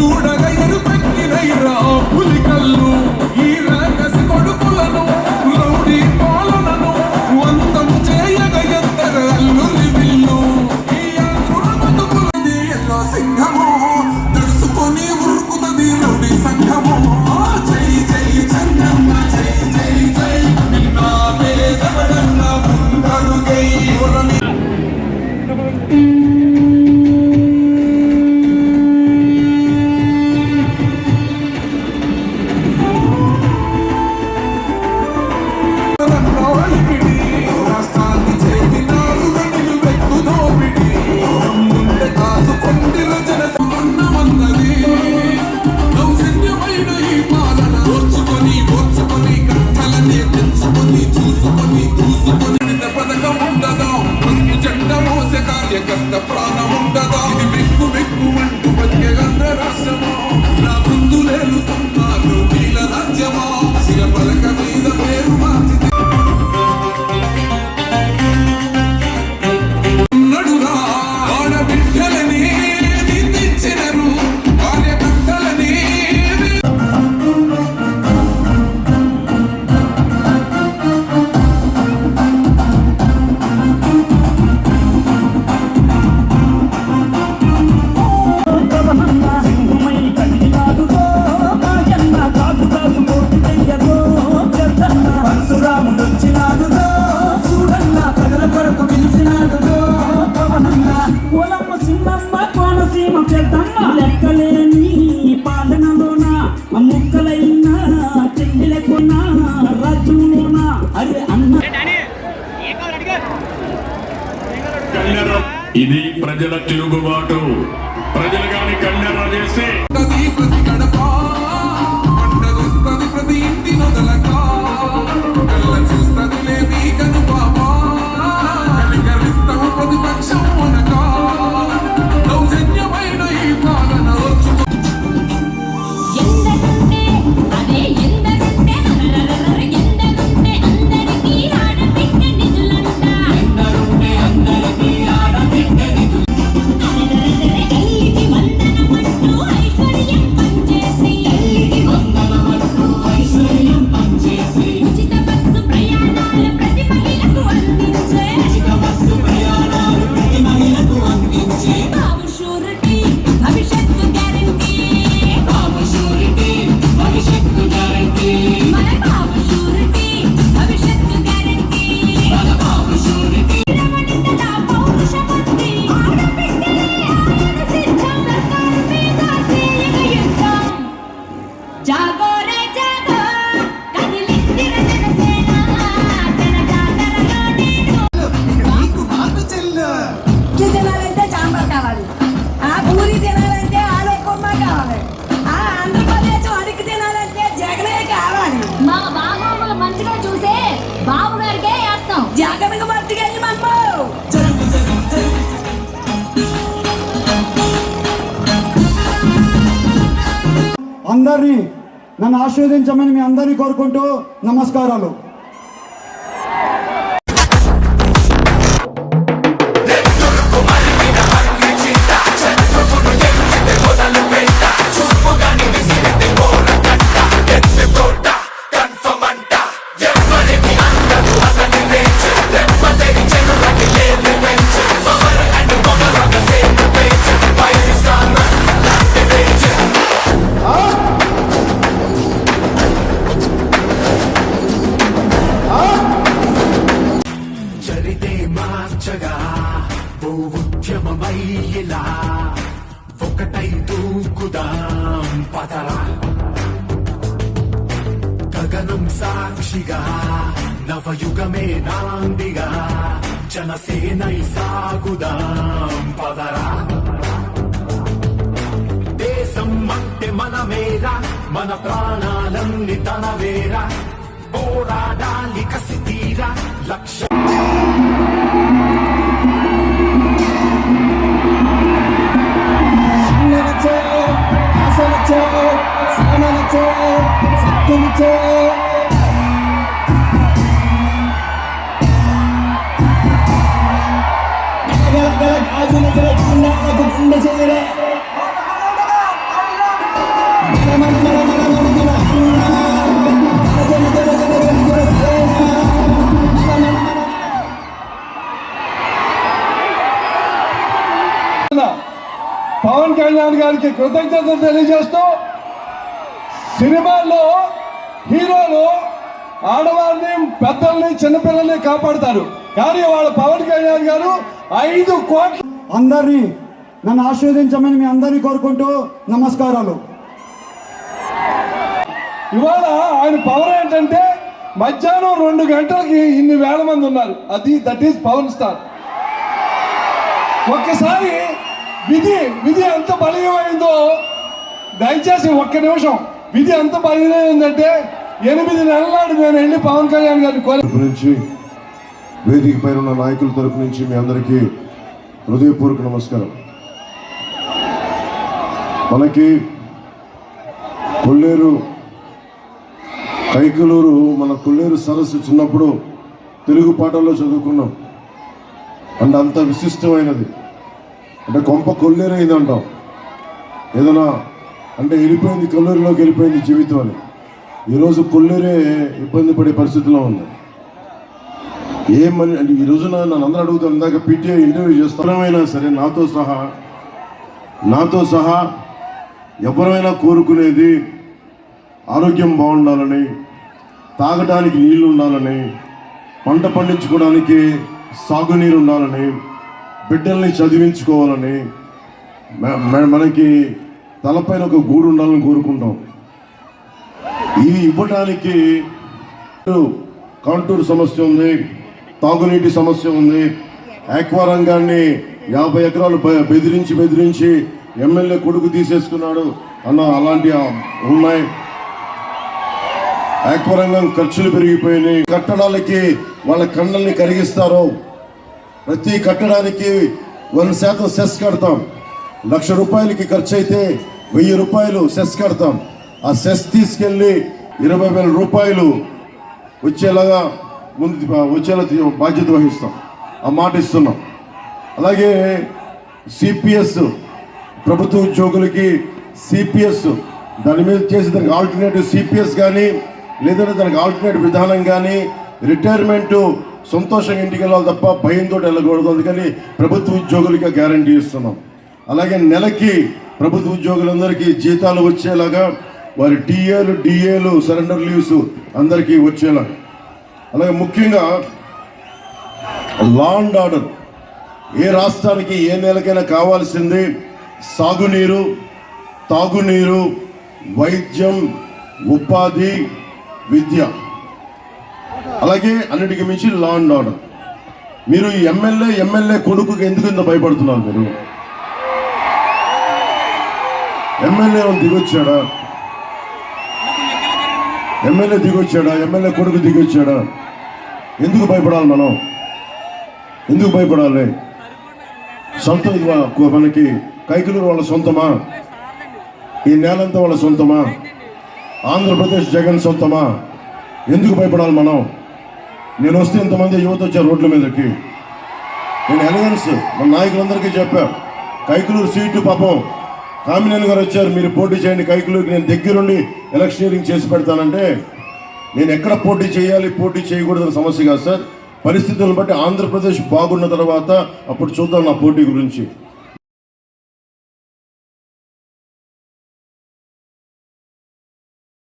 చూడగ ఎరుపెక్కినైరా Pulikallu the product. ఇది ప్రజల తిరుగుబాటు. ప్రజల ఆ పూరి తినాలంటే ఆలు కుర్మ కావాలి. ఆ ఆంధ్రప్రదేశ్ అడిగి తినాలంటే జగనే కావాలి. మా బాగోగులు మంచిగా చూసే బాబు గారికే వేస్తాం. జగన్కి మట్టికెళ్ళి మమ్ము అందరినీ నన్ను ఆశీర్వదించమని మీ అందరినీ కోరుకుంటూ నమస్కారాలు. ఓ ఉద్యమమై ఇలా ఒకటై దూకుదాం పదరా. గగనం సాక్షిగా నవయుగమే నాందిగా జనసేనై సాగుదాం పదరా. దేశం అంటే మనమేరా మన ప్రాణాలన్నీ తనవేరా. పోరాడాలి కసి తీరా లక్ష పవన్ కళ్యాణ్ గారికి కృతజ్ఞతలు తెలియజేస్తూ సినిమాల్లో హీరోలు ఆడవారిని పెద్దల్ని చిన్నపిల్లల్ని కాపాడతారు. కానీ వాళ్ళ పవన్ కళ్యాణ్ గారు ఐదు కోట్ల అందరినీ నన్ను ఆశీర్వదించమని మీ అందరినీ కోరుకుంటూ నమస్కారాలు. ఇవాళ ఆయన పవర్ ఏంటంటే మధ్యాహ్నం రెండు గంటలకి ఇన్ని వేల మంది ఉన్నారు. అది దట్ ఈస్ పవన్ స్టార్. ఒక్కసారి విధి విధి ఎంత బలీయమైందో దయచేసి ఒక్క నిమిషం. విధి ఎంత బలీయమైందంటే ఎనిమిది నెలల నాడు నేను వెళ్ళి పవన్ కళ్యాణ్ గారిని కోరి నుంచి వేదిక పైన ఉన్న నాయకుల తరపు నుంచి మీ అందరికీ హృదయపూర్వక నమస్కారం. మనకి కొల్లేరు కైకలూరు మన కొల్లేరు సరస్సు చిన్నప్పుడు తెలుగు పాటల్లో చదువుకున్నాం. అంటే అంత విశిష్టమైనది. అంటే కొంప కొల్లేరు అయింది అంటాం. ఏదైనా అంటే వెళ్ళిపోయింది కొల్లేరులోకి వెళ్ళిపోయింది జీవితం అని. ఈరోజు కొల్లేరే ఇబ్బంది పడే పరిస్థితిలో ఉంది. ఏం మని అంటే ఈ రోజున నన్ను అందరూ అడుగుతాను ఇందాక పీటీఐ ఇంటర్వ్యూ చేస్తామైనా సరే నాతో సహా నాతో సహా ఎవరైనా కోరుకునేది ఆరోగ్యం బాగుండాలని తాగడానికి నీళ్ళు ఉండాలని పంట పండించుకోవడానికి సాగునీరు ఉండాలని బిడ్డల్ని చదివించుకోవాలని మనకి తలపైన ఒక గూడు ఉండాలని కోరుకుంటాం. ఇవి ఇవ్వడానికి కాంటూర్ సమస్య ఉంది తాగునీటి సమస్య ఉంది. ఆక్వా రంగాన్ని యాభై ఎకరాలు బెదిరించి బెదిరించి ఎమ్మెల్యే కొడుకు తీసేసుకున్నాడు అన్న అలాంటి ఉన్నాయి. ఆక్వా ఖర్చులు పెరిగిపోయినాయి. కట్టడాలకి వాళ్ళ కండల్ని కరిగిస్తారు. ప్రతి కట్టడానికి వన్ శాతం సెస్ కడతాం. లక్ష రూపాయలకి ఖర్చు అయితే వెయ్యి రూపాయలు సెస్ కడతాం. ఆ సెస్ తీసుకెళ్ళి ఇరవై వేల రూపాయలు వచ్చేలాగా ముందు వచ్చేలా బాధ్యత వహిస్తాం. ఆ మాట ఇస్తున్నాం. అలాగే సిపిఎస్ ప్రభుత్వ ఉద్యోగులకి సిపిఎస్ దాని మీద చేసి దానికి ఆల్టర్నేటివ్ సిపిఎస్ కానీ లేదంటే దానికి ఆల్టర్నేటివ్ విధానం కానీ రిటైర్మెంట్ సంతోషంగా ఇంటికి వెళ్ళాలి తప్ప భయంతో వెళ్ళకూడదు. అందుకని ప్రభుత్వ ఉద్యోగులకి గ్యారంటీ ఇస్తున్నాం. అలాగే నెలకి ప్రభుత్వ ఉద్యోగులందరికీ జీతాలు వచ్చేలాగా వారి టీఏలు డిఏలు సరెండర్ లీవ్స్ అందరికీ వచ్చేలాగా. అలాగే ముఖ్యంగా లా అండ్ ఆర్డర్. ఏ రాష్ట్రానికి ఏ నెలకైనా కావాల్సింది సాగునీరు తాగునీరు వైద్యం ఉపాధి విద్య. అలాగే అన్నిటికీ మించి లా అండ్ ఆర్డర్ మీరు ఎమ్మెల్యే ఎమ్మెల్యే కొడుకుకి ఎందుకు ఇంత భయపడుతున్నారు మీరు? ఎమ్మెల్యే దిగొచ్చాడా? ఎమ్మెల్యే దిగొచ్చాడా? ఎమ్మెల్యే కొడుకు దిగొచ్చాడా? ఎందుకు భయపడాలి మనం? ఎందుకు భయపడాలి? సొంత మనకి కైకలూరు వాళ్ళ సొంతమా? ఈ నేలంతా వాళ్ళ సొంతమా? ఆంధ్రప్రదేశ్ జగన్ సొంతమా? ఎందుకు భయపడాలి మనం? నేను వస్తే ఇంతమంది యువత వచ్చారు రోడ్ల మీదకి. నేను అలయన్స్ మన నాయకులందరికీ చెప్పా కైకలూరు సీటు పాపం. కామినేని గారు వచ్చారు మీరు పోటీ చేయండి కైకలూరుకి నేను దగ్గరుండి ఎలక్షనీరింగ్ చేసి పెడతానంటే నేను ఎక్కడ పోటీ చేయాలి పోటీ చేయకూడదని సమస్య కాదు సార్. పరిస్థితులను బట్టి ఆంధ్రప్రదేశ్ బాగున్న తర్వాత అప్పుడు చూద్దాం నా పోటీ గురించి.